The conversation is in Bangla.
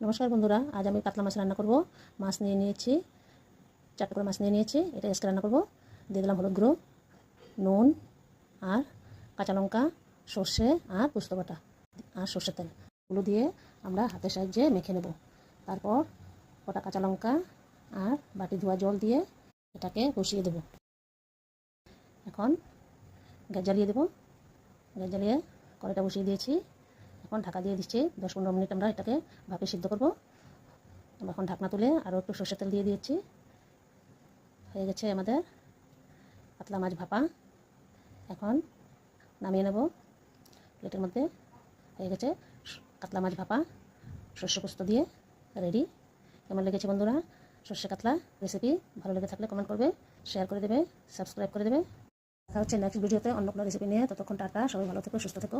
নমস্কার বন্ধুরা, আজ আমি কাতলা মাছ রান্না করব। মাছ নিয়ে নিয়েছি, চারটে করে মাছ নিয়ে নিয়েছি, এটা এসকে রান্না করব। দিয়ে দিলাম হলুদ গুঁড়ো, নুন আর কাঁচা লঙ্কা, সর্ষে আর পোস্ত বাটা আর সর্ষের তেল। এগুলো দিয়ে আমরা হাতের সাহায্যে মেখে নেব। তারপর কটা কাঁচা লঙ্কা আর বাটি ধোয়া জল দিয়ে এটাকে বসিয়ে দেব। এখন গ্যাস জ্বালিয়ে দেবো। গ্যাস জ্বালিয়ে কড়াইটা বসিয়ে দিয়েছি। এখন ঢাকা দিয়ে দিচ্ছি, দশ পনেরো মিনিট আমরা এটাকে ভাপে সিদ্ধ করব। আমরা এখন ঢাকনা তুলে আরও একটু সর্ষের তেল দিয়ে দিয়েছি। হয়ে গেছে আমাদের পাতলা মাছ ভাপা। এখন নামিয়ে নেব। প্লেটের মধ্যে হয়ে গেছে কাতলা মাছ ভাপা। সর্ষে পোস্ত দিয়ে রেডি। কেমন লেগেছে বন্ধুরা? সর্ষে কাতলা রেসিপি ভালো লেগে থাকলে কমেন্ট করবে, শেয়ার করে দেবে, সাবস্ক্রাইব করে দেবে। দেখা হচ্ছে নেক্সট ভিডিওতে অন্য কোনো রেসিপি নিয়ে। ততক্ষণ টাটা, সবাই ভালো থেকো, সুস্থ থেকো।